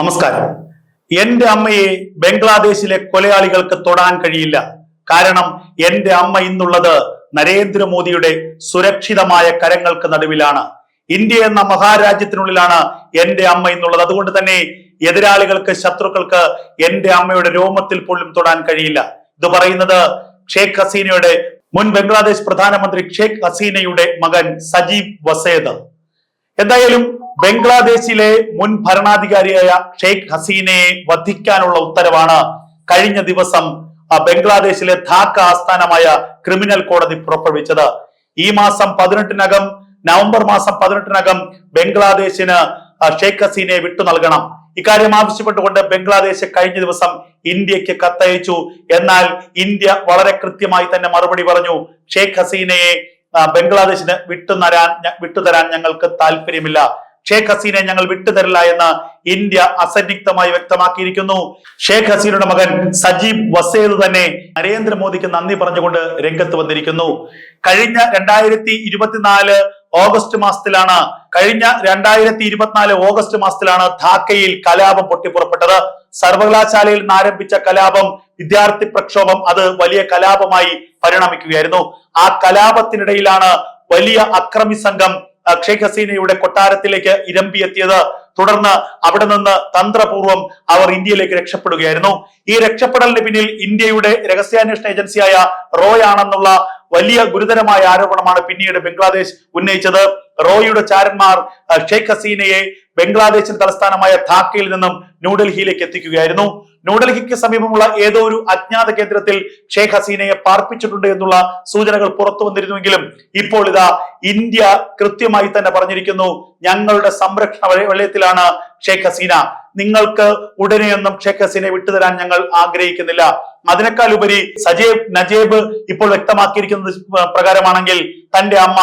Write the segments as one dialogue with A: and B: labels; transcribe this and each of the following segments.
A: നമസ്കാരം. എന്റെ അമ്മയെ ബംഗ്ലാദേശിലെ കൊലയാളികൾക്ക് തൊടാൻ കഴിയില്ല. കാരണം എന്റെ അമ്മ ഇന്നുള്ളത് നരേന്ദ്രമോദിയുടെ സുരക്ഷിതമായ കരങ്ങൾക്ക് നടുവിലാണ്. ഇന്ത്യ എന്ന മഹാരാജ്യത്തിനുള്ളിലാണ് എന്റെ അമ്മ ഇന്നുള്ളത്. അതുകൊണ്ട് തന്നെ എതിരാളികൾക്ക് ശത്രുക്കൾക്ക് എന്റെ അമ്മയുടെ രോമത്തിൽ പോലും തൊടാൻ കഴിയില്ല. ഇത് പറയുന്നത് ഷേഖ് ഹസീനയുടെ മുൻ ബംഗ്ലാദേശ് പ്രധാനമന്ത്രി ഷേഖ് ഹസീനയുടെ മകൻ സജീബ് വസേദ്. എന്തായാലും ബംഗ്ലാദേശിലെ മുൻ ഭരണാധികാരിയായ ഷെയ്ഖ് ഹസീനയെ വധിക്കാനുള്ള ഉത്തരവാണ് കഴിഞ്ഞ ദിവസം ബംഗ്ലാദേശിലെ ധാക്ക ആസ്ഥാനമായ ക്രിമിനൽ കോടതി പുറപ്പെടുവിച്ചത്. ഈ മാസം പതിനെട്ടിനകം നവംബർ മാസം പതിനെട്ടിനകം ബംഗ്ലാദേശിന് ഷെയ്ഖ് ഹസീനയെ വിട്ടു നൽകണം. ഇക്കാര്യം ആവശ്യപ്പെട്ടുകൊണ്ട് ബംഗ്ലാദേശ് കഴിഞ്ഞ ദിവസം ഇന്ത്യയ്ക്ക് കത്തയച്ചു. എന്നാൽ ഇന്ത്യ വളരെ കൃത്യമായി തന്നെ മറുപടി പറഞ്ഞു ഷെയ്ഖ് ഹസീനയെ ബംഗ്ലാദേശിന് വിട്ടുതരാൻ തരാൻ വിട്ടുതരാൻ ഞങ്ങൾക്ക് താല്പര്യമില്ല ഷേഖ് ഹസീനെ ഞങ്ങൾ വിട്ടുതരില്ല എന്ന് ഇന്ത്യ അസന്നിഗ്ധമായി വ്യക്തമാക്കിയിരിക്കുന്നു. ഷേഖ് ഹസീനയുടെ മകൻ സജീബ് വസേദ് തന്നെ നരേന്ദ്രമോദിക്ക് നന്ദി പറഞ്ഞുകൊണ്ട് രംഗത്ത് വന്നിരിക്കുന്നു. കഴിഞ്ഞ രണ്ടായിരത്തി ഇരുപത്തിനാല് ഓഗസ്റ്റ് മാസത്തിലാണ് കഴിഞ്ഞ രണ്ടായിരത്തി ഇരുപത്തിനാല് ഓഗസ്റ്റ് മാസത്തിലാണ് ധാക്കയിൽ കലാപം പൊട്ടിപ്പുറപ്പെട്ടത്. സർവകലാശാലയിൽ നിന്ന് ആരംഭിച്ച കലാപം വിദ്യാർത്ഥി പ്രക്ഷോഭം അത് വലിയ കലാപമായി പരിണമിക്കുകയായിരുന്നു. ആ കലാപത്തിനിടയിലാണ് വലിയ അക്രമി സംഘം ഷെയ്ഖ് ഹസീനയുടെ കൊട്ടാരത്തിലേക്ക് ഇരമ്പിയെത്തിയത് തുടർന്ന് അവിടെ നിന്ന് തന്ത്രപൂർവം അവർ ഇന്ത്യയിലേക്ക് രക്ഷപ്പെടുകയായിരുന്നു. ഈ രക്ഷപ്പെടലിന് പിന്നിൽ ഇന്ത്യയുടെ രഹസ്യാന്വേഷണ ഏജൻസിയായ റോയ് ആണെന്നുള്ള വലിയ ഗുരുതരമായ ആരോപണമാണ് പിന്നീട് ബംഗ്ലാദേശ് ഉന്നയിച്ചത്. റോയുടെ ചാരന്മാർ ഷെയ്ഖ് ഹസീനയെ ബംഗ്ലാദേശിൻ തലസ്ഥാനമായ ധാക്കയിൽ നിന്നും ന്യൂഡൽഹിയിലേക്ക് എത്തിക്കുകയായിരുന്നു. ന്യൂഡൽഹിക്ക് സമീപമുള്ള ഏതോ ഒരു അജ്ഞാത കേന്ദ്രത്തിൽ ഷെയ്ഖ് ഹസീനയെ പാർപ്പിച്ചിട്ടുണ്ട് എന്നുള്ള സൂചനകൾ പുറത്തു വന്നിരുന്നുവെങ്കിലും ഇപ്പോൾ ഇതാ ഇന്ത്യ കൃത്യമായി തന്നെ പറഞ്ഞിരിക്കുന്നു ഞങ്ങളുടെ സംരക്ഷണ വലയത്തിലാണ് ഷെയ്ഖ് ഹസീന. നിങ്ങൾക്ക് ഉടനെയൊന്നും ഷേഖ് ഹസീനെ വിട്ടുതരാൻ ഞങ്ങൾ ആഗ്രഹിക്കുന്നില്ല. അതിനേക്കാൾ ഉപരി സജീബ് നജീബ് ഇപ്പോൾ വ്യക്തമാക്കിയിരിക്കുന്നത് പ്രകാരമാണെങ്കിൽ തന്റെ അമ്മ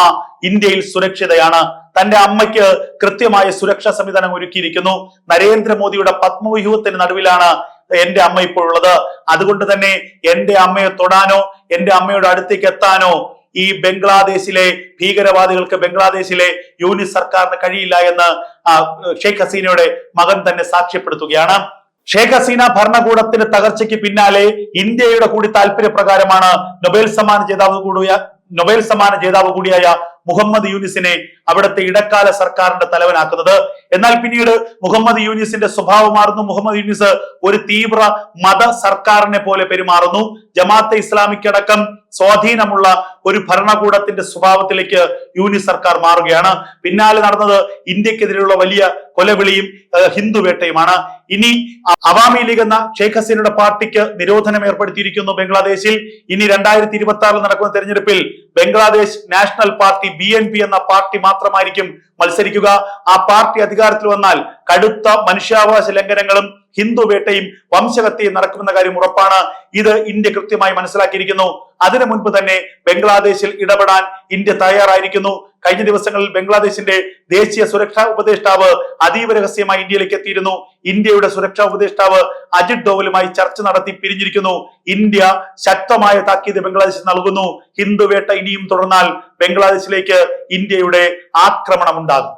A: ഇന്ത്യയിൽ സുരക്ഷിതയാണ്. തന്റെ അമ്മയ്ക്ക് കൃത്യമായ സുരക്ഷാ സംവിധാനം ഒരുക്കിയിരിക്കുന്നു. നരേന്ദ്രമോദിയുടെ പത്മവ്യൂഹത്തിന് നടുവിലാണ് എന്റെ അമ്മ ഇപ്പോൾ ഉള്ളത്. അതുകൊണ്ട് തന്നെ എന്റെ അമ്മയെ തൊടാനോ എന്റെ അമ്മയുടെ അടുത്തേക്ക് എത്താനോ ഈ ബംഗ്ലാദേശിലെ ഭീകരവാദികൾക്ക് ബംഗ്ലാദേശിലെ യൂണിസ് സർക്കാരിന് കഴിയില്ല എന്ന് ഷെയ്ഖ് ഹസീനയുടെ മകൻ തന്നെ സാക്ഷ്യപ്പെടുത്തുകയാണ്. ഷെയ്ഖ് ഹസീന ഭരണകൂടത്തിന്റെ തകർച്ചയ്ക്ക് പിന്നാലെ ഇന്ത്യയുടെ കൂടി താല്പര്യപ്രകാരമാണ് നൊബേൽ സമ്മാന ജേതാവ് കൂടിയ നൊബേൽ സമ്മാന ജേതാവ് കൂടിയായ മുഹമ്മദ് യൂനിസിനെ അവിടുത്തെ ഇടക്കാല സർക്കാരിന്റെ തലവനാക്കുന്നത്. എന്നാൽ പിന്നീട് മുഹമ്മദ് യൂനിസിന്റെ സ്വഭാവം മാറുന്നു. മുഹമ്മദ് യൂനിസ് ഒരു തീവ്ര മത സർക്കാരിനെ പോലെ പെരുമാറുന്നു. ജമാഅത്തെ ഇസ്ലാമിക് അടക്കം സ്വാധീനമുള്ള ഒരു ഭരണകൂടത്തിന്റെ സ്വഭാവത്തിലേക്ക് യൂനിസ് സർക്കാർ മാറുകയാണ്. പിന്നാലെ നടന്നത് ഇന്ത്യക്കെതിരെയുള്ള വലിയ കൊലവിളിയും ഹിന്ദു വേട്ടയുമാണ്. ഇനി അവാമി ലീഗ് എന്ന ഷെയ്ഖ് ഹസീനയുടെ പാർട്ടിക്ക് നിരോധനം ഏർപ്പെടുത്തിയിരിക്കുന്നു ബംഗ്ലാദേശിൽ. ഇനി രണ്ടായിരത്തി ഇരുപത്തി ആറിൽ നടക്കുന്ന തെരഞ്ഞെടുപ്പിൽ Bangladesh national party B N P എന്ന പാർട്ടി മാത്രമായിരിക്കും മത്സരിക്കുക. ആ പാർട്ടി അധികാരത്തിൽ വന്നാൽ കടുത്ത മനുഷ്യാവകാശ ലംഘനങ്ങളും ഹിന്ദു വേട്ടയും വംശഹത്യയും നടക്കുമെന്ന കാര്യം ഉറപ്പാണ്. ഇത് ഇന്ത്യ കൃത്യമായി മനസ്സിലാക്കിയിരിക്കുന്നു. അതിനു മുൻപ് തന്നെ ബംഗ്ലാദേശിൽ ഇടപെടാൻ ഇന്ത്യ തയ്യാറായിരിക്കുന്നു. കഴിഞ്ഞ ദിവസങ്ങളിൽ ബംഗ്ലാദേശിന്റെ ദേശീയ സുരക്ഷാ ഉപദേഷ്ടാവ് അതീവ രഹസ്യമായി ഇന്ത്യയിലേക്ക് എത്തിയിരുന്നു. ഇന്ത്യയുടെ സുരക്ഷാ ഉപദേഷ്ടാവ് അജിത് ഡോവലുമായി ചർച്ച നടത്തി പിരിഞ്ഞിരിക്കുന്നു. ഇന്ത്യ ശക്തമായ താക്കീത് ബംഗ്ലാദേശിൽ നൽകുന്നു. ഹിന്ദുവേട്ട ഇനിയും തുടർന്നാൽ ബംഗ്ലാദേശിലേക്ക് ഇന്ത്യയുടെ ആക്രമണം ഉണ്ടാകും